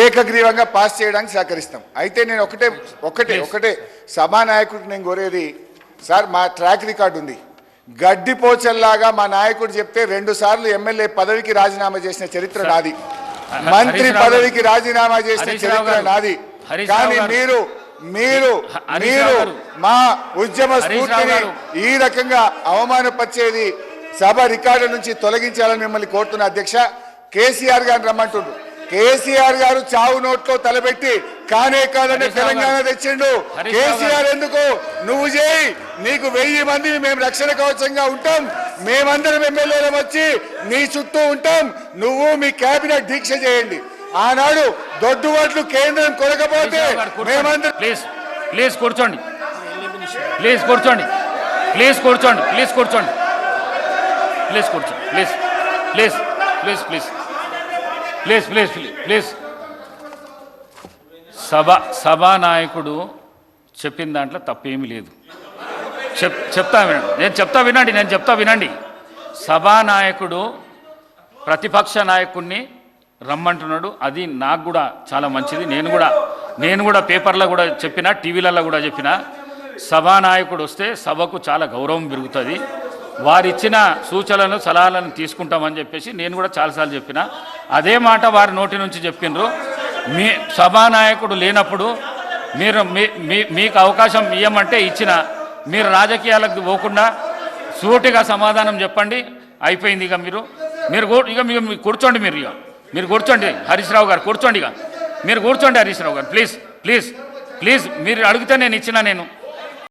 ఏకగ్రీవంగా పాస్ చేయడానికి సహకరిస్తాం. అయితే నేను ఒకటే ఒకటే ఒకటే సభానాయకుడికి నేను కోరేది సార్ మా ట్రాక్ రికార్డు ఉంది. గడ్డిపోచల్లాగా మా నాయకుడు చెప్తే రెండు సార్లు ఎమ్మెల్యే పదవికి రాజీనామా చేసిన చరిత్ర నాది. మంత్రి పదవికి రాజీనామా చేసిన చరిత్ర. నాది. కానీ. మీరు మీరు మీరు. మా ఉద్యమ స్ఫూర్తిని. ఈ రకంగా అవమానపరిచేది సభ రికార్డు నుంచి తొలగించాలని మిమ్మల్ని కోరుతున్న అధ్యక్ష. కేసీఆర్ గారిని రమ్మంటుండ్రు. కేసీఆర్ గారు చావు నోట్లో తలబెట్టి కానే కాదని తెలంగాణ. తెచ్చిండు. కేసీఆర్ ఎందుకు? నువ్వు చేయి. నీకు వెయ్యి మంది మేము రక్షణ కవచంగా ఉంటాం. మేమందరం ఎమ్మెల్యేలం వచ్చి నీ చుట్టూ ఉంటాం. నువ్వు మీ కేబినెట్ దీక్ష చేయండి. ఆనాడు దొడ్డుబాట్లు కేంద్రం కొనకపోతే మేమందరం ప్లీజ్ ప్లీజ్ కూర్చోండి. ప్లీజ్ కూర్చోండి. ప్లీజ్ కూర్చోండి. ప్లీజ్ కూర్చోండి. ప్లీజ్ కూర్చోండి. Please please please please. Please please please. సభ సభానాయకుడు చెప్పిన దాంట్లో తప్పేమీ లేదు. చెప్ చెప్తా వినండి. నేను చెప్తా వినండి నేను చెప్తా వినండి. సభానాయకుడు ప్రతిపక్ష నాయకుడిని రమ్మంటున్నాడు. అది నాకు కూడా చాలా మంచిది. నేను కూడా నేను కూడా పేపర్లో కూడా చెప్పిన టీవీలలో కూడా చెప్పిన సభానాయకుడు వస్తే సభకు చాలా గౌరవం పెరుగుతుంది. వారిచ్చిన సూచనలను సలహాలను తీసుకుంటామని చెప్పేసి నేను కూడా చాలాసార్లు చెప్పిన. అదే మాట వారి నోటి నుంచి చెప్పిండ్రు. మీ సభానాయకుడు లేనప్పుడు మీరు మీ మీ- మీకు అవకాశం ఇవ్వమంటే ఇచ్చిన. మీరు రాజకీయాలకు పోకుండా సూటిగా సమాధానం చెప్పండి. అయిపోయింది ఇక మీరు. మీరు ఇక మీరు మీరు కూర్చోండి మీరు ఇక. మీరు కూర్చోండి. హరీష్ రావు గారు కూర్చోండి ఇక. మీరు కూర్చోండి హరీష్ రావు గారు. Please please please. మీరు అడిగితే నేను ఇచ్చిన నేను.